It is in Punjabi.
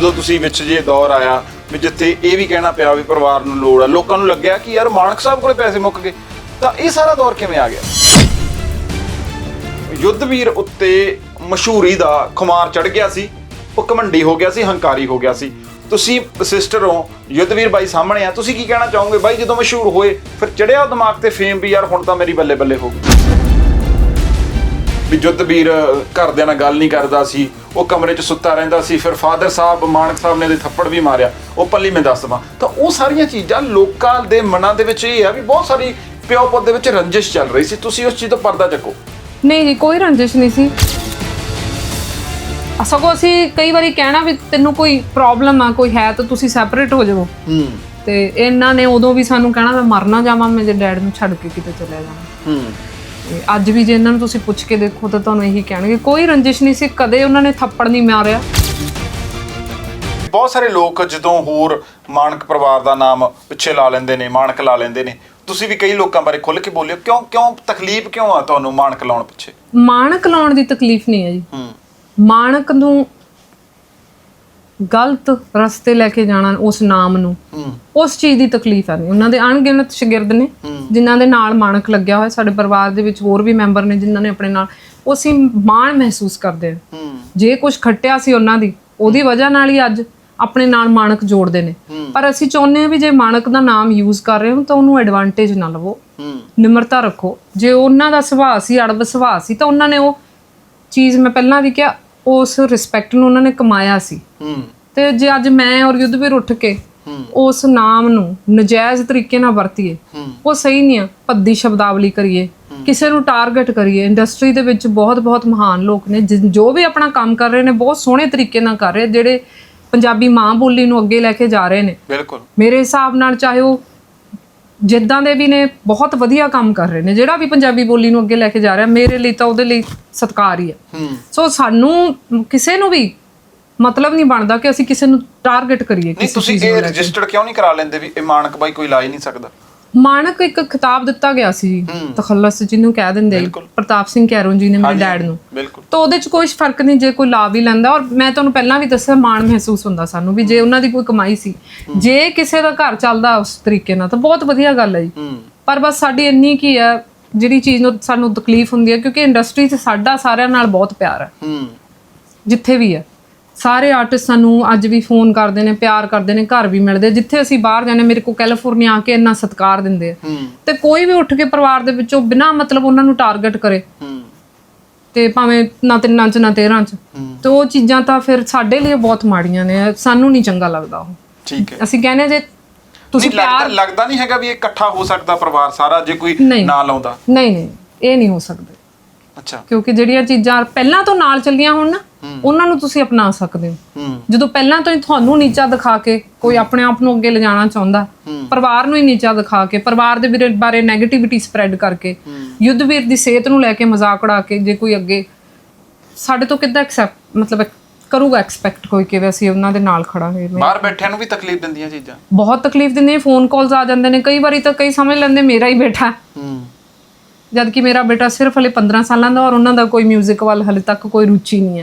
ਜਦੋਂ ਤੁਸੀਂ ਵਿੱਚ ਜੇ ਦੌਰ ਆਇਆ ਵੀ ਜਿੱਥੇ ਇਹ ਵੀ ਕਹਿਣਾ ਪਿਆ ਵੀ ਪਰਿਵਾਰ ਨੂੰ ਲੋੜ ਆ, ਲੋਕਾਂ ਨੂੰ ਲੱਗਿਆ ਕਿ ਯਾਰ ਮਾਨਕ ਸਾਹਿਬ ਕੋਲੇ ਪੈਸੇ ਮੁੱਕ ਗਏ। ਤਾਂ ਇਹ ਸਾਰਾ ਦੌਰ ਕਿਵੇਂ ਆ ਗਿਆ? ਯੁੱਧਵੀਰ ਉੱਤੇ ਮਸ਼ਹੂਰੀ ਦਾ ਖੁਮਾਰ ਚੜ ਗਿਆ ਸੀ ਉਹ ਘਮੰਡੀ ਹੋ ਗਿਆ ਸੀ, ਹੰਕਾਰੀ ਹੋ ਗਿਆ ਸੀ। ਤੁਸੀਂ ਸਿਸਟਰ ਹੋ, ਯੁੱਧਵੀਰ ਬਾਈ ਸਾਹਮਣੇ ਆ, ਤੁਸੀਂ ਕੀ ਕਹਿਣਾ ਚਾਹੋਗੇ? ਬਾਈ ਜਦੋਂ ਮਸ਼ਹੂਰ ਹੋਏ, ਫਿਰ ਚੜਿਆ ਦਿਮਾਗ ਤੇ ਫੇਮ ਵੀ ਯਾਰ ਹੁਣ ਤਾਂ ਮੇਰੀ ਬੱਲੇ ਬੱਲੇ ਹੋ ਗਈ। ਵੀ ਯੁੱਧਵੀਰ ਘਰਦਿਆਂ ਨਾਲ ਗੱਲ ਨਹੀਂ ਕਰਦਾ ਸੀ। ਉਹ ਕਮਰੇ 'ਚ ਸੁੱਤਾ ਰਹਿੰਦਾ ਸੀ। ਫਿਰ ਫਾਦਰ ਸਾਹਿਬ ਮਾਨਕ ਸਾਹਿਬ ਨੇ ਦੇ ਥੱਪੜ ਵੀ ਮਾਰਿਆ। ਉਹ ਪੱਲੀ ਮੈਂ ਦੱਸ ਦਵਾਂ ਤਾਂ ਉਹ ਸਾਰੀਆਂ ਚੀਜ਼ਾਂ ਲੋਕਾਂ ਦੇ ਮਨਾਂ ਦੇ ਵਿੱਚ ਇਹ ਆ ਵੀ ਬਹੁਤ ਸਾਰੀ ਪਿਓ ਪੁੱਤ ਦੇ ਵਿੱਚ ਰੰਜਿਸ਼ ਚੱਲ ਰਹੀ ਸੀ। ਤੁਸੀਂ ਉਸ ਚੀਜ਼ ਤੋਂ ਪਰਦਾ ਚੱਕੋ। ਨਹੀਂ ਜੀ ਕੋਈ ਰੰਜਿਸ਼ ਨਹੀਂ ਸੀ। ਸਗੋਂ ਅਸੀਂ ਕਈ ਵਾਰੀ ਕਹਿਣਾ ਵੀ ਤੈਨੂੰ ਕੋਈ ਪ੍ਰੋਬਲਮ ਆ ਕੋਈ ਹੈ ਤਾਂ ਤੁਸੀਂ ਸੈਪਰੇਟ ਹੋ ਜਾਵੋ। ਹੂੰ। ਤੇ ਇਹਨਾਂ ਨੇ ਉਦੋਂ ਵੀ ਸਾਨੂੰ ਕਹਿਣਾ ਮੈਂ ਮਰ ਨਾ ਜਾਵਾਂ ਮੈਂ ਜੇ ਡੈਡ ਨੂੰ ਛੱਡ ਕੇ ਕਿਤੇ ਚਲੇ ਜਾਵਾਂ। ਹੂੰ। ਤੇ ਅੱਜ ਵੀ ਜੇ ਇਹਨਾਂ ਨੂੰ ਤੁਸੀਂ ਪੁੱਛ ਕੇ ਦੇਖੋ ਤਾਂ ਤੁਹਾਨੂੰ ਇਹੀ ਕਹਿਣਗੇ ਕੋਈ ਰੰਜਿਸ਼ ਨਹੀਂ ਸੀ ਕਦੇ ਉਹਨਾਂ ਨੇ ਥੱਪੜ ਨਹੀਂ ਮਾਰਿਆ। ਬਹੁਤ ਸਾਰੇ ਲੋਕ ਜਦੋਂ ਹੋਰ ਮਾਨਕ ਪਰਿਵਾਰ ਦਾ ਨਾਮ ਪਿੱਛੇ ਲਾ ਲੈਂਦੇ ਨੇ ਮਾਨਕ ਲਾ ਲੈਂਦੇ ਨੇ ਤੁਸੀਂ ਵੀ ਕਈ ਲੋਕਾਂ ਬਾਰੇ ਖੁੱਲ ਕੇ ਬੋਲਿਓ ਕਿਉਂ ਕਿਉਂ ਤਕਲੀਫ ਕਿਉਂ ਆ ਤੁਹਾਨੂੰ ਮਾਨਕ ਲਾਉਣ ਪਿੱਛੇ? ਮਾਣਕ ਲਾਉਣ ਦੀ ਤਕਲੀਫ ਨਹੀਂ ਹੈ ਜੀ। ਹੂੰ। ਮਾਣਕ ਨੂੰ ਗਲਤ ਰਸਤੇ ਲੈ ਕੇ ਜਾਣਾ ਉਸ ਨਾਮ ਨੂੰ। ਉਸ ਚੀਜ਼ ਦੀ ਤਕਲੀਫ ਹੈ ਨਹੀਂ ਉਹਨਾਂ ਦੇ ਅਣਗਿਣਤ ਸ਼ਾਗਿਰਦ ਨੇ ਜਿਨ੍ਹਾਂ ਦੇ ਨਾਲ ਮਾਣਕ ਲੱਗਿਆ ਹੋਇਆ ਸਾਡੇ ਪਰਿਵਾਰ ਦੇ ਵਿੱਚ ਹੋਰ ਵੀ ਮੈਂਬਰ ਨੇ ਜਿਨ੍ਹਾਂ ਨੇ ਆਪਣੇ ਨਾਲ ਉਹ ਅਸੀਂ ਮਾਣ ਮਹਿਸੂਸ ਕਰਦੇ ਹਾਂ। ਜੇ ਕੁਝ ਖੱਟਿਆ ਸੀ ਉਹਨਾਂ ਦੀ ਉਹਦੀ ਵਜ੍ਹਾ ਨਾਲ ਹੀ ਅੱਜ ਆਪਣੇ ਨਾਲ ਮਾਣਕ ਜੋੜਦੇ ਨੇ। ਪਰ ਅਸੀਂ ਚਾਹੁੰਦੇ ਹਾਂ ਵੀ ਜੇ ਮਾਣਕ ਦਾ ਨਾਮ ਯੂਜ਼ ਕਰ ਰਹੇ ਹੋ ਤਾਂ ਉਹਨੂੰ ਐਡਵਾਂਟੇਜ ਨਾ ਲਵੋ। ਨਿਮਰਤਾ ਰੱਖੋ। ਜੇ ਉਹਨਾਂ ਦਾ ਸੁਭਾਅ ਸੀ ਅੜਬ ਸੁਭਾਅ ਸੀ ਤਾਂ ਉਹਨਾਂ ਨੇ ਉਹ ਚੀਜ਼ ਮੈਂ ਪਹਿਲਾਂ ਵੀ ਕਿਹਾ ਉਸ ਰਿਸਪੈਕਟ ਨੂੰ ਉਹਨਾਂ ਨੇ ਕਮਾਇਆ ਸੀ। ਹੂੰ। ਤੇ ਜੇ ਅੱਜ ਮੈਂ ਔਰ ਯੁੱਧਵੀਰ ਉੱਠ ਕੇ ਉਸ ਨਾਮ ਨੂੰ ਨਜਾਇਜ਼ ਤਰੀਕੇ ਨਾਲ ਵਰਤੀਏ ਉਹ ਸਹੀ ਨਹੀਂ ਆ। ਭੱਦੀ ਸ਼ਬਦਾਵਲੀ ਕਰੀਏ ਕਿਸੇ ਨੂੰ ਟਾਰਗੇਟ ਕਰੀਏ। ਇੰਡਸਟਰੀ ਦੇ ਵਿੱਚ ਬਹੁਤ ਬਹੁਤ ਮਹਾਨ ਲੋਕ ਨੇ ਜਿ- ਜੋ ਵੀ ਆਪਣਾ ਕੰਮ ਕਰ ਰਹੇ ਨੇ ਬਹੁਤ ਸੋਹਣੇ ਤਰੀਕੇ ਨਾਲ ਕਰ ਰਹੇ ਜਿਹੜੇ ਪੰਜਾਬੀ ਮਾਂ ਬੋਲੀ ਨੂੰ ਅੱਗੇ ਲੈ ਕੇ ਜਾ ਰਹੇ ਨੇ। ਬਿਲਕੁਲ। ਮੇਰੇ ਹਿਸਾਬ ਨਾਲ ਚਾਹੇ ਉਹ ਜਿੱਦਾਂ ਦੇ ਵੀ ਨੇ ਬਹੁਤ ਵਧੀਆ ਕੰਮ ਕਰ ਰਹੇ ਨੇ। ਜਿਹੜਾ ਵੀ ਪੰਜਾਬੀ ਬੋਲੀ ਨੂੰ ਅੱਗੇ ਲੈ ਕੇ ਜਾ ਰਿਹਾ ਮੇਰੇ ਲਈ ਤਾਂ ਉਹਦੇ ਲਈ ਸਤਿਕਾਰ ਹੀ ਹੈ। ਸੋ ਸਾਨੂੰ ਕਿਸੇ ਨੂੰ ਵੀ ਮਤਲਬ ਨਹੀਂ ਬਣਦਾ ਕਿ ਅਸੀਂ ਕਿਸੇ ਨੂੰ ਟਾਰਗੇਟ ਕਰੀਏ ਨਹੀਂ ਤੁਸੀਂ ਇਹ ਰਜਿਸਟਰਡ ਕਿਉਂ ਨਹੀਂ ਕਰਾ ਲੈਂਦੇ ਵੀ ਇਹ ਮਾਨਕ ਬਾਈ ਕੋਈ ਲਾ ਹੀ ਨਹੀਂ ਸਕਦਾ? ਮਾਨਕ ਇੱਕ ਖਿਤਾਬ ਦਿੱਤਾ ਗਿਆ ਸੀ ਤਖੱਲਸ ਜਿਹਨੂੰ ਕਹਿ ਦਿੰਦੇ। ਪ੍ਰਤਾਪ ਸਿੰਘ ਕੈਰੋਂ ਜੀ ਨੇ ਮੇਰੇ ਡੈਡ ਨੂੰ। ਤਾਂ ਉਹਦੇ ਚ ਕੋਈ ਫ਼ਰਕ ਨਹੀਂ ਜੇ ਕੋਈ ਲਾ ਵੀ ਲੈਂਦਾ ਔਰ ਮੈਂ ਤੁਹਾਨੂੰ ਪਹਿਲਾਂ ਵੀ ਦੱਸਿਆ ਮਾਣ ਮਹਿਸੂਸ ਹੁੰਦਾ ਸਾਨੂੰ ਵੀ ਜੇ ਉਹਨਾਂ ਦੀ ਕੋਈ ਕਮਾਈ ਸੀ ਜੇ ਕਿਸੇ ਦਾ ਘਰ ਚੱਲਦਾ ਉਸ ਤਰੀਕੇ ਨਾਲ ਤਾਂ ਬਹੁਤ ਵਧੀਆ ਗੱਲ ਹੈ ਜੀ। ਪਰ ਬਸ ਸਾਡੀ ਇੰਨੀ ਕੀ ਹੈ ਜਿਹੜੀ ਚੀਜ਼ ਨੂੰ ਸਾਨੂੰ ਤਕਲੀਫ ਹੁੰਦੀ ਹੈ ਕਿਉਂਕਿ ਇੰਡਸਟਰੀ 'ਚ ਸਾਡਾ ਸਾਰਿਆਂ ਨਾਲ ਬਹੁਤ ਪਿਆਰ ਹੂੰ। ਜਿੱਥੇ ਵੀ ਹੈ। ਸਾਰੇ ਆਰਟਿਸਟ ਸਾਨੂੰ ਅੱਜ ਵੀ ਫੋਨ ਕਰਦੇ ਨੇ ਪਿਆਰ ਕਰਦੇ ਨੇ ਘਰ ਵੀ ਮਿਲਦੇ। ਜਿੱਥੇ ਅਸੀਂ ਬਾਹਰ ਜਾਂਦੇ ਮੇਰੇ ਕੋਲ ਕੈਲੀਫੋਰਨੀਆ ਆ ਕੇ ਇੰਨਾ ਸਤਿਕਾਰ ਦਿੰਦੇ ਆ। ਤੇ ਕੋਈ ਵੀ ਉੱਠ ਕੇ ਪਰਿਵਾਰ ਦੇ ਵਿੱਚੋਂ ਬਿਨਾਂ ਮਤਲਬ ਉਹਨਾਂ ਨੂੰ ਟਾਰਗੇਟ ਕਰੇ। ਤੇ ਭਾਵੇਂ ਨਾ ਤਿੰਨਾਂ ਚ ਨਾ ਤੇਰਾਂ ਚ। ਤੇ ਉਹ ਚੀਜ਼ਾਂ ਤਾਂ ਫਿਰ ਸਾਡੇ ਲਈ ਬਹੁਤ ਮਾੜੀਆਂ ਨੇ। ਸਾਨੂੰ ਨਹੀਂ ਚੰਗਾ ਲੱਗਦਾ ਉਹ। ਠੀਕ ਹੈ। ਅਸੀਂ ਕਹਿੰਦੇ ਜੇ ਤੁਸੀਂ ਤੁਸੀਂ ਲੱਗਦਾ ਨਹੀਂ ਹੈਗਾ ਵੀ ਇਹ ਇਕੱਠਾ ਹੋ ਸਕਦਾ ਪਰਿਵਾਰ ਸਾਰਾ ਜੇ ਕੋਈ। ਨਾ ਲਾਉਂਦਾ ਨਹੀਂ ਨਹੀਂ। ਇਹ ਨਹੀਂ ਹੋ ਸਕਦੇ। ਅੱਛਾ। ਕਿਉਂਕਿ ਜਿਹੜੀਆਂ ਚੀਜ਼ਾਂ ਪਹਿਲਾਂ ਤੋਂ ਨਾਲ ਚੱਲੀਆਂ ਹੋਣ ਨਾ ਉਹਨਾਂ ਨੂੰ ਤੁਸੀਂ ਅਪਣਾ ਸਕਦੇ ਹੋ। ਜਦੋਂ ਪਹਿਲਾਂ ਤੋਂ ਹੀ ਤੁਹਾਨੂੰ ਨੀਚਾ ਦਿਖਾ ਕੇ ਕੋਈ ਆਪਣੇ ਆਪ ਨੂੰ ਅੱਗੇ ਲਿਜਾਣਾ ਚਾਹੁੰਦਾ ਪਰਿਵਾਰ ਨੂੰ ਹੀ ਨੀਚਾ ਦਿਖਾ ਕੇ ਪਰਿਵਾਰ ਦੇ ਬਾਰੇ 네ਗੇਟਿਵਿਟੀ ਸਪਰੈਡ ਕਰਕੇ ਯੁੱਧਵੀਰ ਦੀ ਸਿਹਤ ਨੂੰ ਲੈ ਕੇ ਮਜ਼ਾਕ ਉਡਾ ਕੇ ਜੇ ਕੋਈ ਅੱਗੇ ਸਾਡੇ ਤੋਂ ਕਿੱਦਾਂ ਐਕਸੈਪਟ ਮਤਲਬ ਕਰੂਗਾ ਐਕਸਪੈਕਟ ਕੋਈ ਕਿ ਵੀ ਅਸੀਂ ਉਹਨਾਂ ਦੇ ਨਾਲ ਖੜਾਂਗੇ ਬਾਹਰ ਬੈਠਿਆਂ ਨੂੰ ਵੀ ਤਕਲੀਫ ਦਿੰਦੀਆਂ ਚੀਜ਼ਾਂ? ਬਹੁਤ ਤਕਲੀਫ ਦਿੰਦੇ ਫੋਨ ਕਾਲਸ ਆ ਜਾਂਦੇ ਨੇ ਕਈ ਵਾਰੀ ਤਾਂ ਕਈ ਸਮਝ ਲੈਂਦੇ ਮੇਰਾ ਹੀ ਬੇਟਾ। ਹੂੰ। ਜਦ ਕਿ ਮੇਰਾ ਬੇਟਾ ਸਿਰਫ ਹਲੇ 15 ਸਾਲਾਂ ਦਾ ਔਰ ਉਹਨਾਂ ਦਾ ਕੋਈ 뮤직 ਵੱਲ ਹਲੇ ਤੱਕ ਕੋਈ ਰੁਚੀ ਨਹੀਂ ਹੈ।